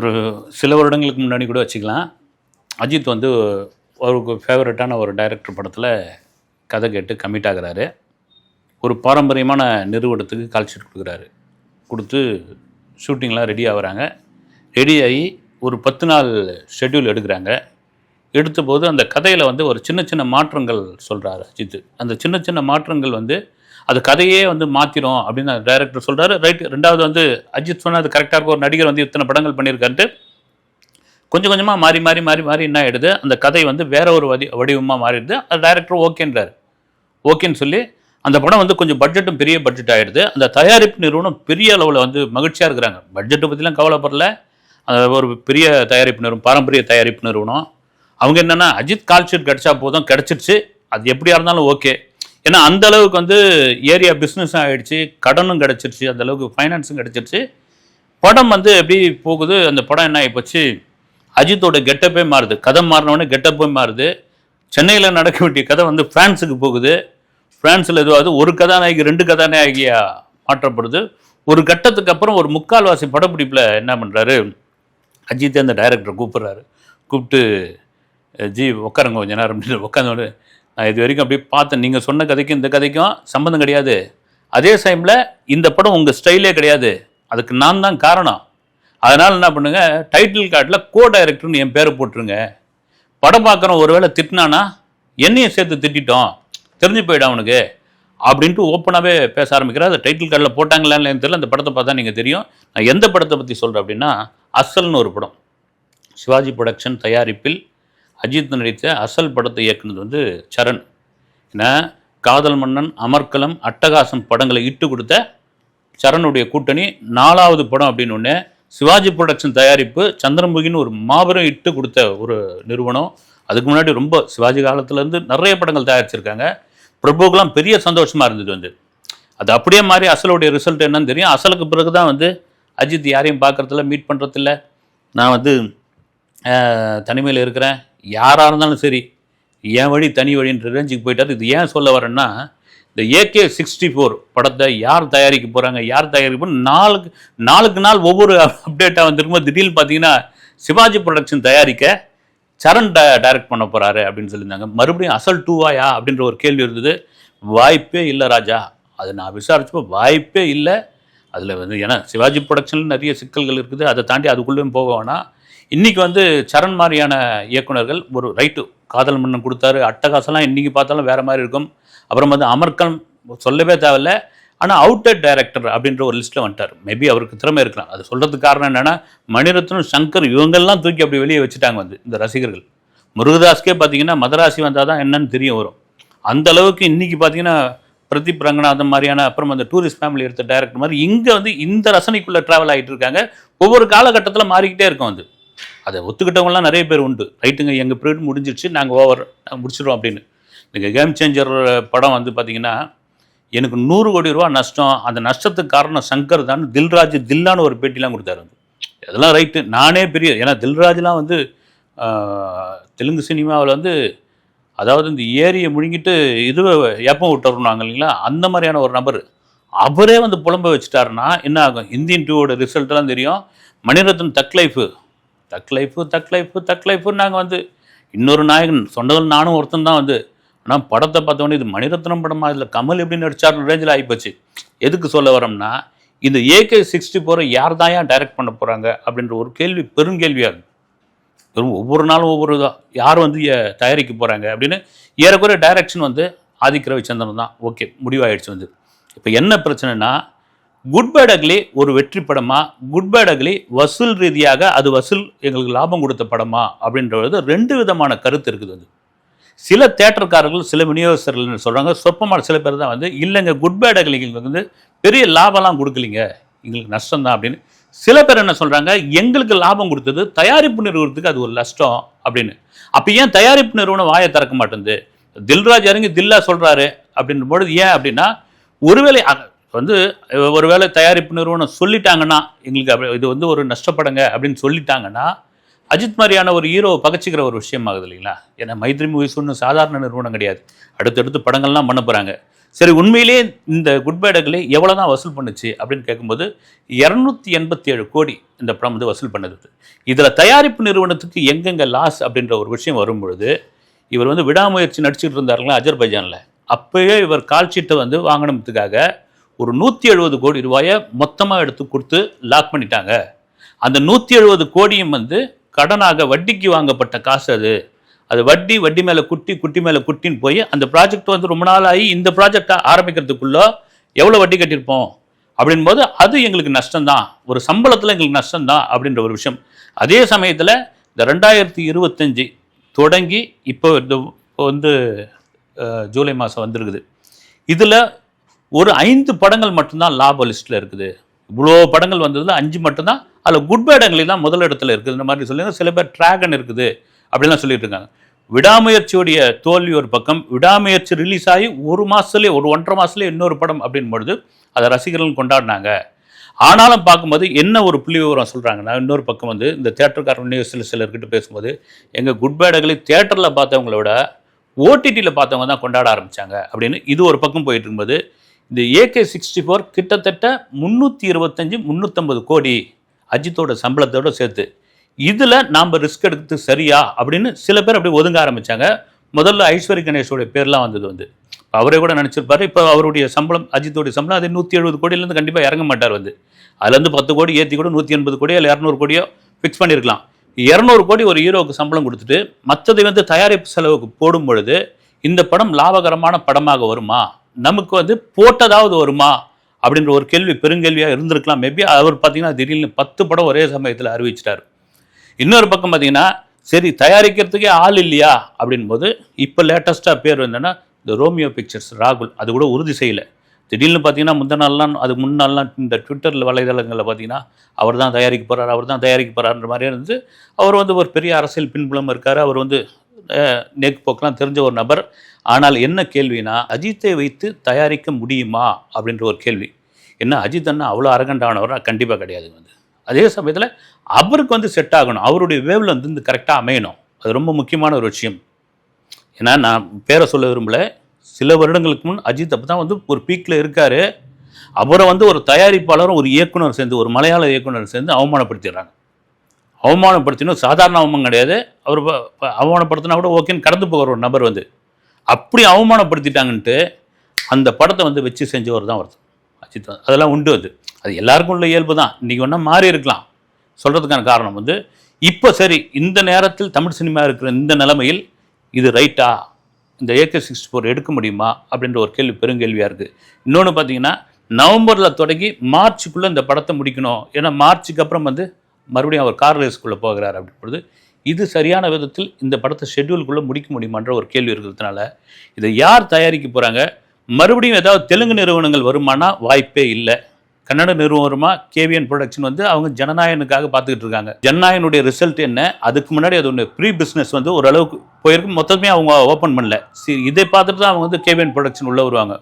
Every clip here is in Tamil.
ஒரு சில வருடங்களுக்கு முன்னாடி கூட வச்சுக்கலாம். அஜித் வந்து அவருக்கு ஃபேவரட்டான ஒரு டைரக்டர் படத்தில் கதை கேட்டு கமிட் ஆகிறாரு. ஒரு பாரம்பரியமான நிறுவனத்துக்கு கால் ஷீட் கொடுக்குறாரு. கொடுத்து ஷூட்டிங்லாம் ரெடி ஆகுறாங்க. ரெடி ஆகி ஒரு பத்து நாள் ஷெட்யூல் எடுக்கிறாங்க. எடுத்தபோது அந்த கதையில் வந்து ஒரு சின்ன சின்ன மாற்றங்கள் சொல்கிறாரு அஜித். அந்த சின்ன சின்ன மாற்றங்கள் வந்து அது கதையே வந்து மாற்றிடும் அப்படின்னு டைரக்டர் சொல்கிறாரு ரைட் ரெண்டாவது வந்து அஜித் சொன்னால் அது கரெக்டாக இருக்கும். ஒரு நடிகர் வந்து இத்தனை படங்கள் பண்ணியிருக்காருன்ட்டு கொஞ்சம் கொஞ்சமாக மாறி மாறி மாறி மாறி என்ன ஆகிடுது அந்த கதை வந்து வேற ஒரு வடி வடிவமாக மாறிடுது. அது டைரக்டர் ஓகேன்றார். ஓகேன்னு சொல்லி அந்த படம் வந்து கொஞ்சம் பட்ஜெட்டும் பெரிய பட்ஜெட் ஆகிடுது அந்த தயாரிப்பு நிறுவனம் பெரிய அளவில் வந்து மகிழ்ச்சியாக இருக்கிறாங்க. பட்ஜெட்டை பற்றிலாம் கவலைப்படல. அந்த ஒரு பெரிய தயாரிப்பு நிறுவனம் பாரம்பரிய தயாரிப்பு நிறுவனம். அவங்க என்னென்னா அஜித் கால் ஷீட் கிடச்சா போதும் கிடச்சிருச்சு. அது எப்படியா இருந்தாலும் ஓகே. ஏன்னா அந்த அளவுக்கு வந்து ஏரியா பிஸ்னஸும் ஆகிடுச்சு கடனும் கிடச்சிருச்சு அந்த அளவுக்கு ஃபைனான்ஸும் கிடச்சிருச்சு. படம் வந்து எப்படி போகுது அந்த படம் என்ன ஆகிப்போச்சு அஜித்தோட கெட்டப்பே மாறுது. கதை மாறினோடனே கெட்டப்பே மாறுது. சென்னையில் நடக்க வேண்டிய கதை வந்து ஃப்ரான்ஸுக்கு போகுது. ஃப்ரான்ஸில் எதுவாவது ஒரு கதாநாயகி ரெண்டு கதாநாயகியா மாற்றப்படுது. ஒரு கட்டத்துக்கு அப்புறம் ஒரு முக்கால்வாசி படப்பிடிப்பில் என்ன பண்ணுறாரு அஜித் அந்த டைரக்டர் கூப்பிட்றாரு. கூப்பிட்டு ஜி உட்காருங்க கொஞ்ச நேரம். அப்படின்னு உட்காந்து நான் இது வரைக்கும் அப்படியே பார்த்தேன். நீங்கள் சொன்ன கதைக்கும் இந்த கதைக்கும் சம்மந்தம் கிடையாது. அதே டைமில் இந்த படம் உங்கள் ஸ்டைலே கிடையாது. அதுக்கு நான் தான் காரணம். அதனால் என்ன பண்ணுங்க டைட்டில் கார்டில் கோ டைரக்டர்னு என் பேரை போட்டுருங்க. படம் பார்க்குறோம் ஒருவேளை திட்டினானா என்னையும் சேர்த்து திட்டிட்டோம். தெரிஞ்சு போயிடும் அவனுக்கு. அப்படின்ட்டு ஓப்பனாகவே பேச ஆரம்பிக்கிறார். அது டைட்டில் கார்டில் போட்டாங்களான்னு தெரியல. அந்த படத்தை பார்த்தா நீங்கள் தெரியும். நான் எந்த படத்தை பற்றி சொல்கிறேன் அப்படின்னா அசல்னு ஒரு படம். சிவாஜி ப்ரொடக்ஷன் தயாரிப்பில் அஜித் நடித்த அசல் படத்தை இயக்குனது வந்து சரண். ஏன்னா காதல் மன்னன் அமர்கலம் அட்டகாசம் படங்களை இட்டு கொடுத்த சரணுடைய கூட்டணி நாலாவது படம் அப்படின்னு ஒன்று சிவாஜி ப்ரொடக்ஷன் தயாரிப்பு சந்திரமுகின்னு ஒரு மாபெரும் இட்டு கொடுத்த ஒரு நிறுவனம். அதுக்கு முன்னாடி ரொம்ப சிவாஜி காலத்துலேருந்து நிறைய படங்கள் தயாரிச்சிருக்காங்க. பிரபுக்கெல்லாம் பெரிய சந்தோஷமாக இருந்தது வந்து. அது அப்படியே மாதிரி அசலுடைய ரிசல்ட் என்னன்னு தெரியும். அசலுக்கு பிறகு தான் வந்து அஜித் யாரையும் பார்க்கறதில்ல மீட் பண்ணுறதில்ல நான் வந்து தனிமையில் இருக்கிறேன். யாராக இருந்தாலும் சரி என் வழி தனி வழின்ற ரேஞ்சுக்கு போயிட்டாரு. இது ஏன் சொல்ல வரேன்னா இந்த ஏகே சிக்ஸ்டி ஃபோர் படத்தை யார் தயாரிக்க போகிறாங்க யார் தயாரிக்க போகிற நாளுக்கு நாளுக்கு நாள் ஒவ்வொரு அப்டேட்டாக வந்திருக்கும்போது திடீர்னு பார்த்தீங்கன்னா சிவாஜி ப்ரொடக்ஷன் தயாரிக்க சரண் ட டைரக்ட் பண்ண போகிறாரு அப்படின்னு சொல்லியிருந்தாங்க. மறுபடியும் அசல் டூவாயா அப்படின்ற ஒரு கேள்வி இருந்தது. வாய்ப்பே இல்லை ராஜா. அது நான் விசாரிச்சப்போ வாய்ப்பே இல்லை. அதில் வந்து ஏன்னா சிவாஜி ப்ரொடக்ஷனில் நிறைய சிக்கல்கள் இருக்குது. அதை தாண்டி அதுக்குள்ளேயும் போக வேணாம். இன்றைக்கி வந்து சரண் மாதிரியான இயக்குனர்கள் ஒரு ரைட்டு காதல் மன்னன் கொடுத்தாரு. அட்டகாசம்லாம் இன்றைக்கி பார்த்தாலும் வேறு மாதிரி இருக்கும். அப்புறம் வந்து அமர்கல் சொல்லவே தேவையில்ல. ஆனால் அவுட்டர் டைரக்டர் அப்படின்ற ஒரு லிஸ்ட்டில் வந்துட்டார். மேபி அவருக்கு திறமை இருக்கலாம். அது சொல்கிறதுக்கு காரணம் என்னென்னா மணிரத்னம் சங்கர் இவங்கெல்லாம் தூக்கி அப்படி வெளியே வச்சுட்டாங்க வந்து இந்த ரசிகர்கள். முருகதாஸ்க்கே பார்த்தீங்கன்னா மதராசி வந்தால் தான் என்னன்னு தெரிய வரும். அந்த அளவுக்கு இன்றைக்கி பார்த்தீங்கன்னா பிரதீப் ரங்கநாதன் மாதிரியான அப்புறம் அந்த டூரிஸ்ட் ஃபேமிலி எடுத்த டைரக்டர் மாதிரி இங்கே வந்து இந்த ரசனைக்குள்ளே ட்ராவல் ஆகிட்டு இருக்காங்க. ஒவ்வொரு காலகட்டத்தில் மாறிக்கிட்டே இருக்கும் அது. அதை ஒத்துக்கிட்டவங்கலாம் நிறைய பேர் உண்டு. ரைட்டுங்க எங்கள் பீரியட் முடிஞ்சிடுச்சு நாங்கள் ஓவர் நாங்கள் முடிச்சிடுவோம் அப்படின்னு. இந்த கேம் சேஞ்சர் படம் வந்து பார்த்தீங்கன்னா எனக்கு நூறு கோடி ரூபா நஷ்டம் அந்த நஷ்டத்துக்கு காரணம் சங்கர் தான் தில்ராஜ் தில்லான்னு ஒரு பேட்டிலாம் கொடுத்தாரு வந்து அதெல்லாம் ரைட்டு. நானே பெரிய ஏன்னா தில்ராஜ்லாம் வந்து தெலுங்கு சினிமாவில் வந்து அதாவது இந்த ஏரியை முழுங்கிட்டு இதுவை ஏப்பம் விட்டுறாங்க இல்லைங்களா? அந்த மாதிரியான ஒரு நபர். அவரே வந்து புலம்ப வச்சுட்டாருன்னா என்ன ஆகும்? இந்தியன் டூவோட ரிசல்ட்லாம் தெரியும். Mani Ratnam thug life thug life life தக்லைஃபுன்னு நாங்கள் வந்து இன்னொரு நாயகன் சொன்னதில் நானும் ஒருத்தன் தான் வந்து. ஆனால் படத்தை பார்த்தோன்னே இது மணிரத்னம் படமா? இதில் கமல் எப்படி நடிச்சார்னு ரேஞ்சில் ஆகிப்போச்சு. எதுக்கு சொல்ல வரோம்னா இந்த ஏகே சிக்ஸ்டி ஃபோரை யார் தான் ஏன் டைரக்ட் பண்ண போகிறாங்க அப்படின்ற ஒரு கேள்வி பெருங்கேள்வியாக இருக்கும் வெறும் ஒவ்வொரு நாளும் ஒவ்வொரு இதாக யார் வந்து தயாரிக்க போகிறாங்க அப்படின்னு ஏறக்குறைய டைரக்ஷன் வந்து ஆதிக்க ரவிச்சந்திரன் தான். ஓகே முடிவாயிடுச்சு வந்து. இப்போ என்ன பிரச்சனைனா குட் பேட் அக்லி ஒரு வெற்றி படமா? குட் பேட் அக்லி வசூல் ரீதியாக அது வசூல் எங்களுக்கு லாபம் கொடுத்த படமா? அப்படின்றது ரெண்டு விதமான கருத்து இருக்குது அது. சில தேட்டர்காரர்கள் சில விநியோகஸ்தர்கள் சொல்கிறாங்க சொற்பமான சில பேர் தான் வந்து இல்லைங்க குட் பேட் அக்லி எங்களுக்கு வந்து பெரிய லாபம்லாம் கொடுக்கலிங்க. எங்களுக்கு நஷ்டம் தான் அப்படின்னு. சில பேர் என்ன சொல்கிறாங்க எங்களுக்கு லாபம் கொடுத்தது தயாரிப்பு நிறுவனத்துக்கு அது ஒரு நஷ்டம் அப்படின்னு. அப்போ ஏன் தயாரிப்பு நிறுவனம் வாயை திறக்க மாட்டேங்குது? தில்ராஜ் இறங்கி தில்லா சொல்கிறாரு அப்படின்ற பொழுது ஏன் அப்படின்னா ஒருவேளை அ- வந்து ஒருவேளை தயாரிப்பு நிறுவனம் சொல்லிட்டாங்கன்னா எங்களுக்கு அப்படி இது வந்து ஒரு நஷ்டப்படங்க அப்படின்னு சொல்லிட்டாங்கன்னா அஜித் மாதிரியான ஒரு ஹீரோவை பகச்சிக்கிற ஒரு விஷயம் ஆகுது இல்லைங்களா? ஏன்னா மைத்ரி மூவிஸ் ஒன்றும் சாதாரண நிறுவனம் கிடையாது. அடுத்தடுத்து படங்கள்லாம் பண்ண போகிறாங்க சரி உண்மையிலே இந்த குட் பை எவ்வளோ தான் வசூல் பண்ணுச்சு அப்படின்னு கேட்கும்போது இரநூத்தி எண்பத்தி ஏழு கோடி இந்த படம் வந்து வசூல் பண்ணுது. இதில் தயாரிப்பு நிறுவனத்துக்கு எங்கெங்கே லாஸ் அப்படின்ற ஒரு விஷயம் வரும்பொழுது இவர் வந்து விடாமுயற்சி நடிச்சுட்டு இருந்தாருங்களா அஜர்பைஜானில். அப்போயே இவர் கால்ஷீட்டை வந்து வாங்கினதுக்காக ஒரு நூற்றி எழுபது கோடி ரூபாயை மொத்தமாக எடுத்து கொடுத்து லாக் பண்ணிட்டாங்க. அந்த நூற்றி எழுபது கோடியும் வந்து கடனாக வட்டிக்கு வாங்கப்பட்ட காசு அது. அது வட்டி வட்டி மேலே குட்டி குட்டி மேலே குட்டின்னு போய் அந்த ப்ராஜெக்ட் வந்து ரொம்ப நாள் ஆகி இந்த ப்ராஜெக்டை ஆரம்பிக்கிறதுக்குள்ளே எவ்வளோ வட்டி கட்டியிருப்போம்? அப்படின்போது அது எங்களுக்கு நஷ்டம்தான். ஒரு சம்பளத்தில் எங்களுக்கு நஷ்டம்தான் அப்படின்ற ஒரு விஷயம். அதே சமயத்தில் இந்த ரெண்டாயிரத்தி இருபத்தஞ்சி தொடங்கி இப்போ இந்த இப்போ வந்து ஜூலை மாதம் வந்திருக்குது. இதில் ஒரு ஐந்து படங்கள் மட்டும்தான் லாப லிஸ்ட்டில் இருக்குது. இவ்வளோ படங்கள் வந்ததுல அஞ்சு மட்டும்தான். அதில் குட் பை தான் முதல் இடத்துல இருக்குது. இந்த மாதிரி சொல்லி சில பேர் ட்ராகன் இருக்குது. அப்படிலாம் சொல்லிட்டு இருக்காங்க. விடாமுயற்சியுடைய தோல்வி ஒரு பக்கம். விடாமுயற்சி ரிலீஸ் ஆகி ஒரு மாதத்துலேயே ஒரு ஒன்றரை மாதத்துலேயே இன்னொரு படம் அப்படின் பொழுது அதை ரசிகர்கள் கொண்டாடினாங்க. ஆனாலும் பார்க்கும்போது என்ன ஒரு புள்ளி விவரம் சொல்கிறாங்கன்னா இன்னொரு பக்கம் வந்து இந்த தேட்டருக்காரன் நியூஸில் சிலர்கிட்ட பேசும்போது எங்கள் குட் பேடகளை தேட்டரில் பார்த்தவங்கள விட ஓடிடியில் பார்த்தவங்க தான் கொண்டாட ஆரம்பித்தாங்க அப்படின்னு இது ஒரு பக்கம் போயிட்டு இருக்கும்போது இந்த ஏகே சிக்ஸ்டி ஃபோர் கிட்டத்தட்ட முந்நூற்றி இருபத்தஞ்சி முந்நூற்றம்பது கோடி அஜித்தோட சம்பளத்தோட சேர்த்து. இதில் நாம் ரிஸ்க் எடுக்கிறது சரியா அப்படின்னு சில பேர் அப்படி ஒதுங்க ஆரம்பித்தாங்க முதல்ல ஐஸ்வர்ய கணேஷோட பேர்லாம் வந்தது வந்து. அவரே கூட நினச்சிருப்பாரு. இப்போ அவருடைய சம்பளம் அஜித்தோடைய சம்பளம் அது நூற்றி எழுபது கோடியிலேருந்து கண்டிப்பாக இறங்க மாட்டார் வந்து. அதுலேருந்து பத்து கோடி ஏற்றி கூட நூற்றி எண்பது கோடியோ இல்லை இரநூறு கோடியோ ஃபிக்ஸ் பண்ணியிருக்கலாம் இரநூறு கோடி ஒரு ஹீரோவுக்கு சம்பளம் கொடுத்துட்டு மற்றதை வந்து தயாரிப்பு செலவுக்கு போடும் பொழுது இந்த படம் லாபகரமான படமாக வருமா? நமக்கு வந்து போட்டதாவது வருமா? அப்படின்ற ஒரு கேள்வி பெருங்கேள்வியாக இருந்திருக்கலாம். மேபி அவர் பார்த்தீங்கன்னா திடீர்னு பத்து படம் ஒரே சமயத்தில் அறிவிச்சிட்டார். இன்னொரு பக்கம் பார்த்தீங்கன்னா சரி தயாரிக்கிறதுக்கே ஆள் இல்லையா? அப்படின்போது இப்போ லேட்டஸ்ட்டாக பேர் என்னென்னா இந்த ரோமியோ பிக்சர்ஸ் ராகுல் அது கூட உறுதி செய்யலை. திடீர்னு பார்த்தீங்கன்னா முந்தின நாள்லாம் அது முன்னாள்லாம் இந்த ட்விட்டரில் வலைதளங்களில் பார்த்தீங்கன்னா அவர் தான் தயாரிக்க போகிறார் அவர் தான் தயாரிக்க போகிறாருன்ற மாதிரியே இருந்து அவர் வந்து ஒரு பெரிய அரசியல் பின்புலம் இருக்கார். அவர் வந்து அஹ், நேக்கு தெரிஞ்ச ஒரு நபர். ஆனால் என்ன கேள்வினா அஜித்தை வைத்து தயாரிக்க முடியுமா? அப்படின்ற ஒரு கேள்வி. என்ன அஜித் அண்ணா அவ்வளோ அரகண்டானவரா கண்டிப்பாக கிடையாது வந்து. அதே சமயத்தில் அவருக்கு வந்து செட் ஆகணும். அவருடைய வேவில் வந்து இந்த கரெக்டாக அமையணும். அது ரொம்ப முக்கியமான ஒரு விஷயம். ஏன்னா நான் பேரை சொல்ல விரும்பல. சில வருடங்களுக்கு முன் அஜித் அப்போ தான் வந்து ஒரு பீக்கில் இருக்கார். அவரை வந்து ஒரு தயாரிப்பாளரும் ஒரு இயக்குனர் சேர்ந்து ஒரு மலையாள இயக்குனர் சேர்ந்து அவமானப்படுத்திடுறாங்க. அவமானப்படுத்தினும் சாதாரண அவமானம் கிடையாது. அவர் அவமானப்படுத்தினா கூட ஓகேன்னு கடந்து போகிற ஒரு நபர் வந்து. அப்படி அவமானப்படுத்திட்டாங்கன்ட்டு அந்த படத்தை வந்து வச்சு செஞ்சவர் தான் வருது அஜித் அதெல்லாம் உண்டு அது. அது எல்லாருக்கும் உள்ள இயல்பு தான். இன்றைக்கி ஒன்றா மாறி இருக்கலாம். சொல்கிறதுக்கான காரணம் வந்து இப்போ சரி இந்த நேரத்தில் தமிழ் சினிமா இருக்கிற இந்த நிலைமையில் இது ரைட்டா? இந்த ஏகே சிக்ஸ்டி ஃபோர் எடுக்க முடியுமா? அப்படின்ற ஒரு கேள்வி பெருங்கேள்வியாக இருக்குது இன்னொன்று பார்த்தீங்கன்னா நவம்பரில் தொடங்கி மார்ச்சுக்குள்ளே இந்த படத்தை முடிக்கணும். ஏன்னா மார்ச்சுக்கு அப்புறம் வந்து மறுபடியும் அவர் கார் ரேஸ்க்குள்ளே போகிறார் அப்படின்றது இது சரியான விதத்தில் இந்த படத்தை ஷெட்யூல்குள்ளே முடிக்க முடியுமான்ற ஒரு கேள்வி இருக்கிறதுனால இதை யார் தயாரிக்க போகிறாங்க மறுபடியும் ஏதாவது தெலுங்கு நிறுவனங்கள் வருமானா? வாய்ப்பே இல்லை. கன்னட நிறுவனம் வருமா? கேவிஎன் ப்ரொடக்ஷன் வந்து அவங்க ஜனநாயகனுக்காக பார்த்துக்கிட்டு இருக்காங்க. ஜனநாயகனுடைய ரிசல்ட் என்ன? அதுக்கு முன்னாடி அது ஒன்று ப்ரீ பிஸ்னஸ் வந்து ஓரளவுக்கு போயிருக்கு. மொத்தமே அவங்க ஓப்பன் பண்ணல. சரி இதை பார்த்துட்டு தான் அவங்க வந்து கேவிஎன் ப்ரொடக்ஷன் உள்ளே வருவாங்க.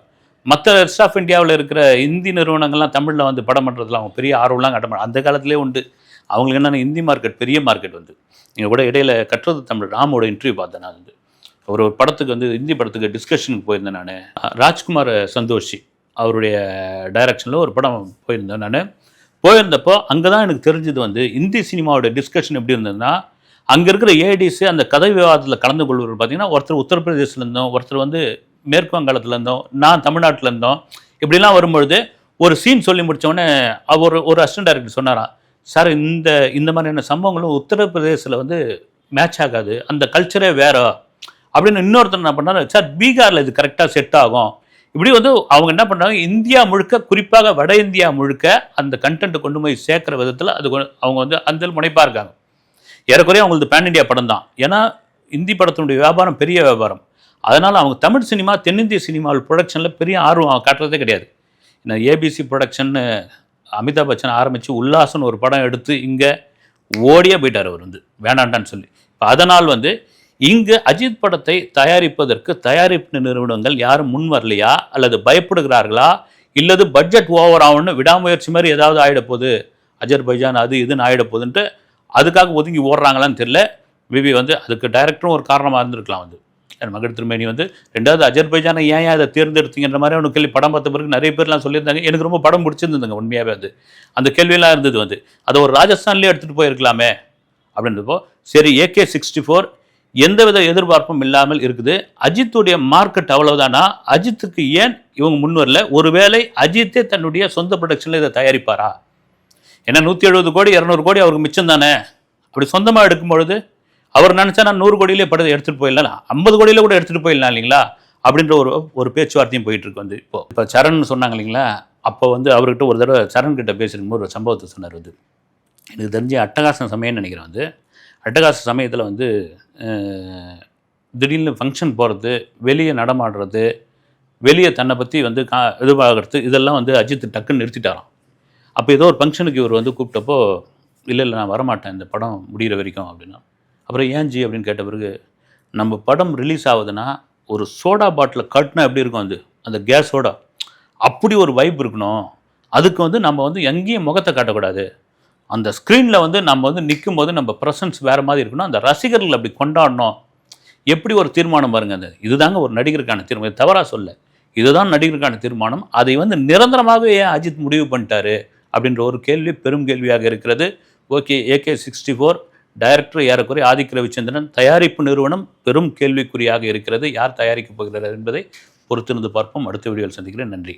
மற்ற ரெஸ்ட் ஆஃப் இந்தியாவில் இருக்கிற இந்தி நிறுவனங்கள்லாம் தமிழில் வந்து படம் பண்ணுறதுல அவங்க பெரிய ஆர்வம்லாம் கட்ட அந்த காலத்திலே உண்டு. அவங்களுக்கு என்னென்ன இந்தி மார்க்கெட் பெரிய மார்க்கெட் வந்து. நீங்கள் கூட இடையில கற்றது தமிழ் ராமோட இன்டர்வியூ பார்த்தேன் நான் வந்து. ஒரு ஒரு படத்துக்கு வந்து இந்தி படத்துக்கு டிஸ்கஷனுக்கு போயிருந்தேன் நான். ராஜ்குமார் சந்தோஷி அவருடைய டைரக்ஷனில் ஒரு படம் போயிருந்தேன் நான். போயிருந்தப்போ அங்கே தான் எனக்கு தெரிஞ்சது வந்து இந்தி சினிமாவோட டிஸ்கஷன் எப்படி இருந்ததுன்னா அங்கே இருக்கிற ஏடிஸ் அந்த கதை விவாதத்தில் கலந்து கொள்வது பார்த்தீங்கன்னா ஒருத்தர் உத்தரப்பிரதேசிலேருந்தோம் ஒருத்தர் வந்து மேற்கு வங்காளத்துலேருந்தோம் நான் தமிழ்நாட்டிலேருந்தோம் இப்படிலாம் வரும்பொழுது ஒரு சீன் சொல்லி முடித்தோடனே அவர் ஒரு அசிஸ்டன்ட் டைரக்டர் சொன்னாராம் சார் இந்த இந்த மாதிரியான சம்பவங்களும் உத்தரப்பிரதேசில் வந்து மேட்ச் ஆகாது. அந்த கல்ச்சரே வேற. அப்படின்னு இன்னொருத்தர் என்ன பண்ணாரு சார் பீகாரில் இது கரெக்டாக செட் ஆகும். இப்படி வந்து அவங்க என்ன பண்ணுறாங்க இந்தியா முழுக்க குறிப்பாக வட இந்தியா முழுக்க அந்த கண்டென்ட் கொண்டு போய் சேர்க்குற விதத்தில் அது அவங்க வந்து அந்த முனைப்பாக இருக்காங்க. ஏறக்குறைய அவங்களது பேன் இண்டியா படம் தான். ஏன்னா இந்தி படத்தினுடைய வியாபாரம் பெரிய வியாபாரம். அதனால் அவங்க தமிழ் சினிமா தென்னிந்திய சினிமாவில் ப்ரொடக்ஷனில் பெரிய ஆர்வம் காட்டுறதே கிடையாது. ஏன்னா ஏபிசி ப்ரொடக்ஷன்னு அமிதாப் பச்சன் ஆரம்பித்து உல்லாசன் ஒரு படம் எடுத்து இங்கே ஓடியே போயிட்டார் அவர் வந்து. வேண்டாண்டான்னு சொல்லி. இப்போ அதனால் வந்து இங்கு அஜித் படத்தை தயாரிப்பதற்கு தயாரிப்பு நிறுவனங்கள் யாரும் முன் வரலையா? அல்லது பயப்படுகிறார்களா? இல்லது பட்ஜெட் ஓவர் ஆகும்னு விடாமுயற்சி மாதிரி ஏதாவது ஆகிடப்போகுது அஜர் அஜர்பைஜான் அது இதுன்னு ஆகிடப்போகுதுன்ட்டு அதுக்காக ஒதுங்கி ஓடுறாங்களான்னு தெரியல. மேபி வந்து அதுக்கு டைரக்டரும் ஒரு காரணமாக இருந்திருக்கலாம் வந்து. மகன் திருமேனி வந்து ரெண்டாவது அஜர்பைஜானை ஏன் அதை தேர்ந்தெடுத்தீங்கன்ற மாதிரி அவனுக்கு கேள்வி படம் பார்த்த பிறகு நிறைய பேர்லாம் சொல்லியிருந்தாங்க. எனக்கு ரொம்ப படம் பிடிச்சிருந்ததுங்க உண்மையாகவே வந்து அந்த கேள்வியெல்லாம் இருந்தது வந்து. அதை ஒரு ராஜஸ்தான்லேயே எடுத்துகிட்டு போயிருக்கலாமே? அப்படின்றப்போ சரி ஏகே சிக்ஸ்டி ஃபோர் எந்தவித எதிர்பார்ப்பும் இல்லாமல் இருக்குது. அஜித்துடைய மார்க்கெட் அவ்வளவுதானா? அஜித்துக்கு ஏன் இவங்க முன் வரல? ஒருவேளை அஜித்தே தன்னுடைய சொந்த ப்ரொடக்ஷனில் இதை தயாரிப்பாரா? ஏன்னா நூற்றி எழுபது கோடி இரநூறு கோடி அவருக்கு மிச்சம் தானே? அப்படி சொந்தமாக எடுக்கும் பொழுது அவர் நினச்சா நான் நூறு கோடியிலே படத்தை எடுத்துகிட்டு போயிடலாம் ஐம்பது கோடியில் கூட எடுத்துகிட்டு போயிடலாம் இல்லைங்களா? அப்படின்ற ஒரு ஒரு பேச்சுவார்த்தையும் போயிட்டு இருக்கு வந்து இப்போ. இப்போ சரண் சொன்னாங்க இல்லைங்களா? அப்போ வந்து அவர்கிட்ட ஒரு தடவை சரண் கிட்ட பேசிருக்கும்போது ஒரு சம்பவத்தை சொன்னார் வந்து. எனக்கு தெரிஞ்ச அட்டகாசம் சமயம்னு நினைக்கிறேன் வந்து. அட்டகாச சமயத்தில் வந்து திடீர்னு ஃபங்க்ஷன் போகிறது வெளியே நடமாடுறது வெளியே தன்னை பற்றி வந்து கா இதுவாகிறது இதெல்லாம் வந்து அஜித் டக்குன்னு நிறுத்திட்டாராம். அப்போ ஏதோ ஒரு ஃபங்க்ஷனுக்கு இவர் வந்து கூப்பிட்டப்போ இல்லை இல்லை நான் வரமாட்டேன். இந்த படம் முடிகிற வரைக்கும் அப்படின்னா. அப்புறம் ஏன் ஜி அப்படின்னு கேட்ட பிறகு நம்ம படம் ரிலீஸ் ஆகுதுன்னா ஒரு சோடா பாட்டில் கட்டினா எப்படி இருக்கும் அது? அந்த கேஸ் சோடா அப்படி ஒரு வைப் இருக்கணும். அதுக்கு வந்து நம்ம வந்து எங்கேயும் முகத்தை காட்டக்கூடாது. அந்த ஸ்க்ரீனில் வந்து நம்ம வந்து நிற்கும் போது நம்ம ப்ரெசன்ஸ் வேறு மாதிரி இருக்கணும். அந்த ரசிகர்கள் அப்படி கொண்டாடணும். எப்படி ஒரு தீர்மானம் பாருங்கள் அது இதுதாங்க ஒரு நடிகருக்கான தீர்மானம். தவறாக சொல்ல. இதுதான் நடிகருக்கான தீர்மானம். அதை வந்து நிரந்தரமாகவே ஏன் அஜித் முடிவு பண்ணிட்டாரு? அப்படின்ற ஒரு கேள்வி பெரும் கேள்வியாக இருக்கிறது. Okay AK sixty four director ஏறக்குறைய ஆதிக்க ரவிச்சந்திரன் தயாரிப்பு நிறுவனம் பெரும் கேள்விக்குறியாக இருக்கிறது. யார் தயாரிக்கப் போகிறார் என்பதை பொறுத்திருந்து பார்ப்போம். அடுத்த வீடியோவில் சந்திக்கிறேன். நன்றி.